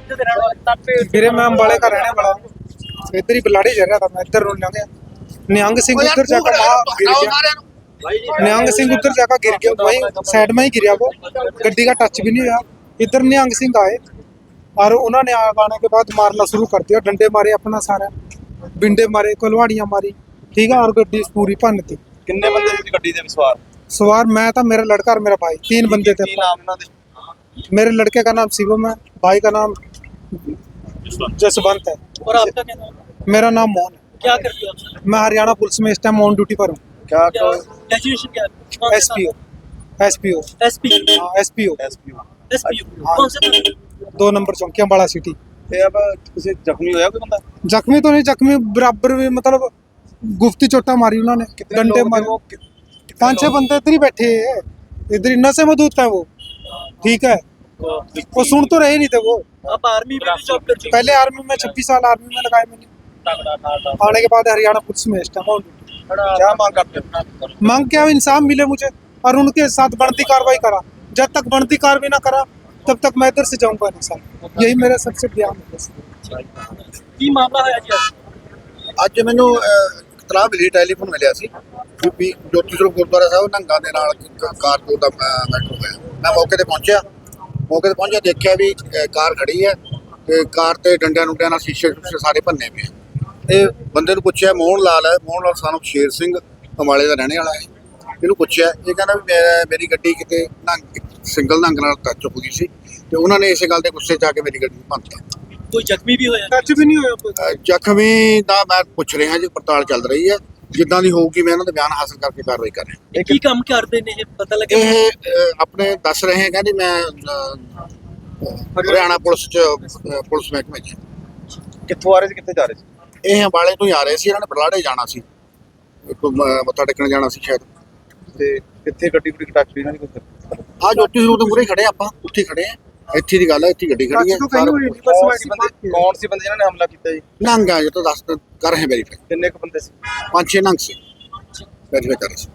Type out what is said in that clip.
ਕਿੱਥੇ ਦੇ ਰਹਿਣ ਵਾਲੇ ਤਾਪੇ ਵੀਰੇ ਮੈਂ ਅੰਬਾਲੇ ਦਾ ਰਹਿਣੇ ਵਾਲਾ हूँ इधर ही बिलाड़ी जा रहा था मैं इधर रोड लंघ गया निहंग सिंह उधर जाकर वहाँ गिर गया निहंग सिंह उधर जाकर गिर गया वहीं साइड में ही गिरा वो गड्डी का टच भी नहीं हुआ इधर निहंग सिंह आए और उन्होंने आग आने के बाद मारना शुरू कर दिया डंडे मारे अपना सारा बिंडे मारे कुलवाड़ियाँ मारी ठीक है और गड्डी पूरी भन थी ਕਿੰਨੇ ਬੰਦੇ ਸੀ ਗੱਡੀ ਦੇ ਵਿਸਵਾਰ सवार मैं था मेरा लड़का और मेरा भाई तीन बंदे थे ਕੀ ਨਾਮ ਇਹਨਾਂ ਦੇ मेरे लड़के का नाम शिवम है भाई का नाम जसवंत है और आपका क्या नाम है? मेरा नाम मोहन है क्या करते हो आप सर? मैं हरियाणा पुलिस में इस टाइम ऑन ड्यूटी पर हूँ ਕਿਆ क्या ग्रेजुएशन क्या है? S P O S P O S P हाँ S P O SPO S P हाँ। कौन से थाने? दो नंबर चौकी अम्बाड़ा सिटी ਤੇ अब ਕਿਸੇ ਜ਼ਖਮੀ ਹੋਇਆ ਕੋਈ ਬੰਦਾ जख्मी तो नहीं जख्मी बराबर भी मतलब गुफ्ती चोटा मारी उन्होंने डंडे मारे पांच छह बंदे इधर ही बैठे हैं इधर ही नशे में धूत है वो ठीक है वो सुन तो रहे नहीं थे वो आप आर्मी में भी जॉब कर चुके पहले आर्मी में छब्बीस साल आर्मी में लगाए मैंने आने के बाद हरियाणा पुलिस में इस टाइम on duty। क्या मांग करते हो मांग क्या इंसाफ मिले मुझे और उनके साथ बढ़ती कार्रवाई करा जब तक बढ़ती कार्रवाई ना करा तब तक मैं इधर से जाऊंगा नहीं सर यही मेरा सबसे बयान है बस। की मामला है जी आज ਅੱਜ ਮੈਨੂੰ ਅਹ, ਇਤਲਾਹ ਮਿਲੀ ਟੈਲੀਫੋਨ ਮਿਲਿਆ ਸੀ ਕਿ ਵੀ ਜੋਤੀ ਸਰੂਪ ਗੁਰਦੁਆਰਾ ਸਾਹਿਬ ਨੰਗਾ ਦੇ ਨਾਲ ਕ- ਕਾਰ ਤੋਂ ਦਾ ਮੈਟਰ ਹੋਇਆ ਮੈਂ ਮੌਕੇ ਤੇ ਪਹੁੰਚਿਆ ਮੌਕੇ ਤੇ ਪਹੁੰਚਿਆ ਦੇਖਿਆ ਵੀ ਕਾਰ ਖੜੀ ਹੈ ਤੇ ਕਾਰ ਤੇ ਡੰਡਿਆਂ ਡੁੰਡਿਆਂ ਨਾਲ ਸ਼ੀਸ਼ੇ ਸ਼ੂਸ਼ੇ ਸਾਰੇ ਭੰਨੇ ਪਏ ਆ। ਤੇ ਬੰਦੇ ਨੂੰ ਪੁੱਛਿਆ ਮੋਹਨ ਲਾਲ ਹੈ ਮੋਹਨ ਲਾਲ ਸਾਨੂੰ ਸ਼ੇਰ ਸਿੰਘ ਅੰਬਾਲੇ ਦਾ ਰਹਿਣੇ ਵਾਲਾ ਹੈ। ਇਹਨੂੰ ਪੁੱਛਿਆ ਇਹ ਕਹਿੰਦਾ ਵੀ ਮੈਂ- ਮੇਰੀ ਗੱਡੀ ਕਿਤੇ ਨੰਗ ਸਿੰਗਲ ਨੰਗ ਨਾਲ ਟੱਚ ਹੋ ਗਈ ਸੀ ਤੇ ਉਹਨਾਂ ਨੇ ਇਸੇ ਗੱਲ ਤੇ ਗੁੱਸੇ 'ਚ ਕੇ ਮੇਰੀ ਗੱਡੀ ਨੂੰ ਭੰਨਤਾ ਕੋਈ ਜ਼ਖਮੀ ਵੀ ਹੋਇਆ? ਟੱਚ ਵੀ ਨਹੀਂ ਹੋਇਆ ਜ਼ਖਮੀ ਦਾ ਮੈਂ ਪੁੱਛ ਰਿਹਾ ਜੀ ਪੜਤਾਲ ਚੱਲ ਰਹੀ ਹੈ। ਜਿੱਦਾਂ ਦੀ ਹੋਊਗੀ ਮੈਂ ਇਹਨਾਂ ਦਾ ਬਿਆਨ ਹਾਸਲ ਕਰਕੇ ਕਾਰਵਾਈ ਕਰ ਰਿਹਾ ਇਹ ਕੀ ਕੰਮ ਕਰਦੇ ਨੇ? ਇਹ ਪਤਾ ਲੱਗਿਆ? ਇਹ ਆਪਣੇ ਦੱਸ ਰਹੇ ਹੈ ਕਹਿੰਦੇ ਮੈਂ ਹਰਿਆਣਾ ਪੁਲਿਸ ਚ ਪੁਲਿਸ ਮਹਿਕਮੇ ਚ। ਕਿੱਥੋਂ ਆ ਰਹੇ ਸੀ? ਕਿੱਥੇ ਜਾ ਰਹੇ ਸੀ? ਇਹ ਅੰਬਾਲੇ ਤੋਂ ਹੀ ਆ ਰਹੇ ਸੀ ਇਹਨਾਂ ਨੇ ਬਰਲਾੜੇ ਜਾਣਾ ਸੀ। ਮੱਥਾ ਟੇਕਣ ਜਾਣਾ ਸੀ ਸ਼ਾਇਦ। ਤੇ ਕਿੱਥੇ ਗੱਡੀ ਗੁੱਡੀ ਟੱਚ ਹੋਈ ਇਹਨਾਂ ਦੀ ਕੋਈ? ਆ ਜੋਤੀ ਸਰੂਪ ਦੇ ਮੂਹਰੇ ਖੜੇ ਆਪਾਂ ਉੱਥੇ ਖੜੇ ਆ। ਇੱਥੇ ਦੀ ਗੱਲ ਹੈ ਇੱਥੇ ਗੱਡੀ ਖੜੀ ਹੈ ਕੌਣ ਸੀ ਬੰਦੇ ਕੌਣ ਸੀ ਨੇ ਹਮਲਾ ਕੀਤਾ ਜੀ? ਨੰਗਾ ਜੇ ਤਾਂ ਦੱਸ ਕਰ ਰਹੇ ਵੈਰੀਫਾਈ ਕਿੰਨੇ ਕੁ ਬੰਦੇ ਸੀ? ਪੰਜ ਛੇ ਨੰਗ ਸੀ। ਵੈਰੀਫਾਈ ਕਰ ਸੀ।